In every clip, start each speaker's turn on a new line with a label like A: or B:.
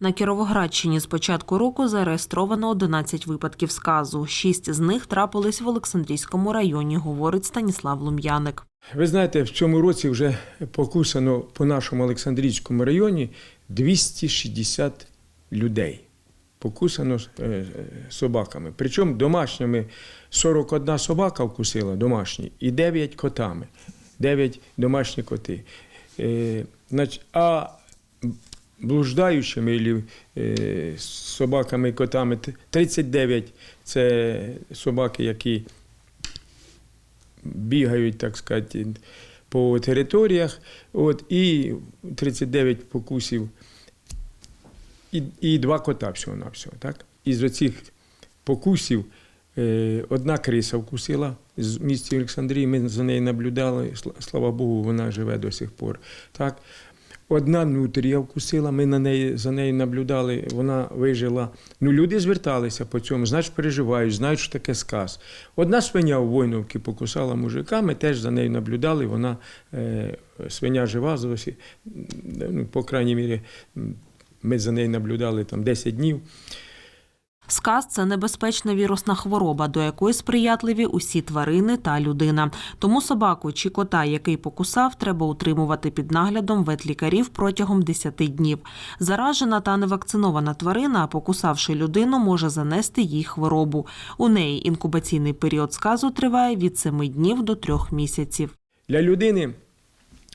A: На Кіровоградщині з початку року зареєстровано 11 випадків сказу. Шість з них трапились в Олександрійському районі, говорить Станіслав Лум'яник.
B: Ви знаєте, в цьому році вже покусано по нашому Олександрійському районі 260 людей. Покусано е, е, собаками. Причому домашніми 41 собака вкусила домашні і 9 котами. 9 домашні коти. Е, а блуждаючими или, е, собаками котами 39 це собаки, які бігають, так сказати, по територіях. От, і 39 покусів, і, і два кота всього-навсього. Так? Із оцих покусів е, одна криса вкусила з місті Олександрії, ми за нею наблюдали, слава Богу, вона живе до сих пор. Так? Одна нутрія вкусила, ми на неї, за нею наблюдали, вона вижила. Ну, люди зверталися по цьому, знаєш, переживають, знають, що таке сказ. Одна свиня у Войновці покусала мужика, ми теж за нею наблюдали, вона е, свиня жива, зовсім, ну, по крайній мірі, ми за нею наблюдали там 10 днів.
A: Сказ це небезпечна вірусна хвороба, до якої сприятливі усі тварини та людина. Тому собаку чи кота, який покусав, треба утримувати під наглядом ветлікарів протягом 10 днів. Заражена та невакцинована тварина, покусавши людину, може занести їй хворобу. У неї інкубаційний період сказу триває від 7 днів до 3 місяців.
B: Для людини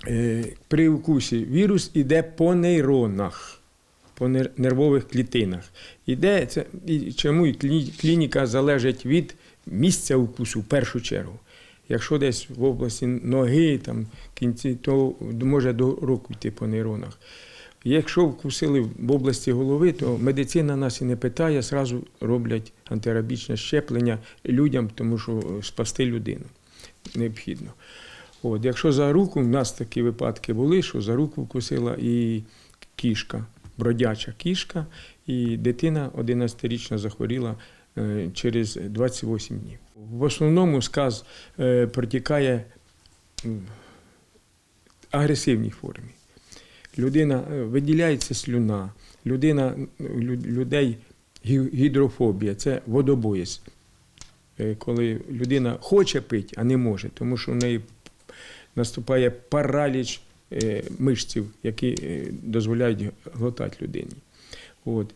B: е, при укусі вірус іде по нейронах, по нер- нервових клітинах. Іде це, і чому і клініка залежить від місця укусу в першу чергу. Якщо десь в області ноги, там, кінці, то може до року йти по нейронах. Якщо вкусили в області голови, то медицина нас і не питає, зразу роблять антирабічне щеплення людям, тому що е, спасти людину необхідно. От, якщо за руку, в нас такі випадки були, що за руку вкусила і кішка, бродяча кішка, і дитина 11-річна захворіла е, через 28 днів. В основному сказ е, протікає в агресивній формі. Людина е, виділяється слюна, людина, людей гідрофобія це водобоїзд. Е, Коли людина хоче пити, а не може, тому що в неї наступає параліч мишців, які е, дозволяють глотати людині. От.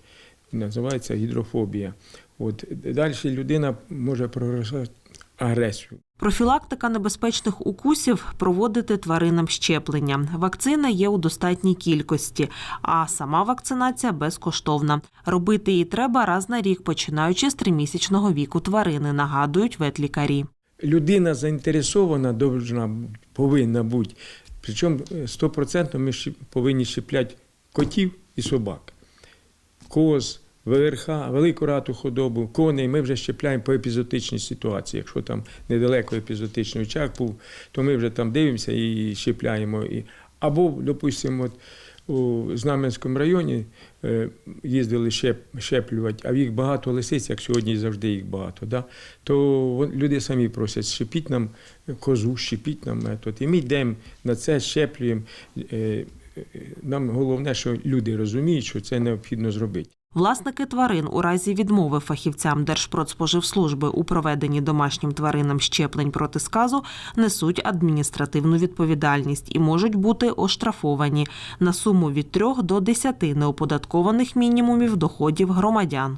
B: Називається гідрофобія. От. Далі людина може прогресувати агресію.
A: Профілактика небезпечних укусів проводити тваринам щеплення. Вакцина є у достатній кількості, а сама вакцинація безкоштовна. Робити її треба раз на рік, починаючи з тримісячного віку тварини, нагадують ветлікарі.
B: людина заінтересована повинна бути. Причому стопроцентно 100% ми повинні щепляти котів і собак. Коз, ВРХ, велику рату худобу, коней ми вже щепляємо по епізотичній ситуації. Якщо там недалеко епізотичний очаг був, то ми вже там дивимося і щепляємо. Або, допустимо, у Знаменському районі е, їздили щеп, щеплювати, а їх багато лисиць, як сьогодні завжди їх багато. Да? То люди самі просять, щепіть нам козу, щепіть нам метод. І ми йдемо на це, щеплюємо. Е, е, Нам головне, що люди розуміють, що це необхідно зробити.
A: Власники тварин у разі відмови фахівцям Держпродспоживслужби у проведенні домашнім тваринам щеплень проти сказу несуть адміністративну відповідальність і можуть бути оштрафовані на суму від 3 до 10 неоподаткованих мінімумів доходів громадян.